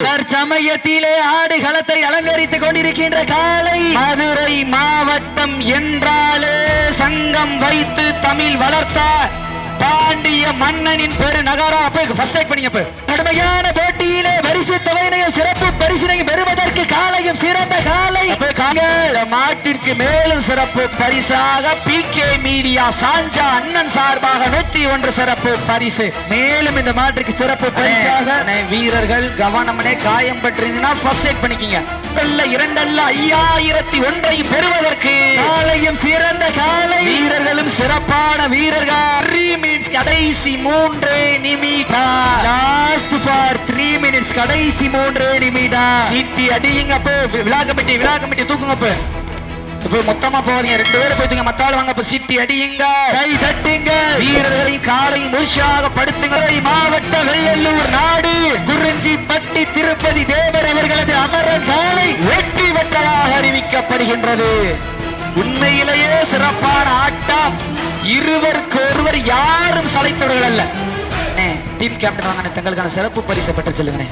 தற்சமயத்திலே ஆடு களத்தை அலங்கரித்துக் கொண்டிருக்கின்ற காலை மதுரை மாவட்டம் என்றாலே சங்கம் வைத்து தமிழ் வளர்த்த பாண்டிய மன்னனின் பெரு நகரா ஃபர்ஸ்ட் பண்ணிங்க கடுமையான காலையும் சிறந்த காலை. மாட்டிற்கு மேலும் சிறப்பு. பரிசாக பி கே மீடியா சாஞ்சா அண்ணன் சார்பாக நூத்தி ஒன்று சிறப்பு. பரிசு. மேலும் இந்த மாட்டிற்கு சிறப்பு. பரிசாக வீரர்கள் கவனமனே காயம் பற்றிருந்தா ஃபர்ஸ்ட் எய்ட் பண்ணிக்கிங்க. இரண்டல்ல ஐயாயிரத்தி ஒன்றை பெறுவதற்கு. காலையும் சிறந்த காலை. வீரர்களும் சிறப்பான வீரர்கள். கடைசி மூன்றே நிமிடம். கடைசி மூன்றே நிமிடம். சீட்டி அடியுங்க அப்போ. விழா கமிட்டி விழா கமிட்டி தூக்குங்க அப்போ. இப்ப மொத்தமா போறீங்க. ரெண்டு பேரும் போயிட்டுங்க. மத்த ஆளு வாங்க இப்ப சிட்டி அடியுங்க. கை தட்டுங்க. வீரர்களை காலை உற்சாகப்படுத்துங்க மாவட்ட வெள்ளலூர் நாடு. குறிஞ்சி பட்டி திருப்பதி தேவர் அவர்களது அமரன் காலை வெற்றி பெற்றதாக அறிவிக்கப்படுகின்றது. உண்மையிலேயே சிறப்பான ஆட்டம். இருவருக்கு ஒருவர் யாரும் சளைத்தவர்கள் அல்ல. டீம் கேப்டன் வாங்க தங்களுக்கான சிறப்பு பரிசை பெற்று செல்லுங்க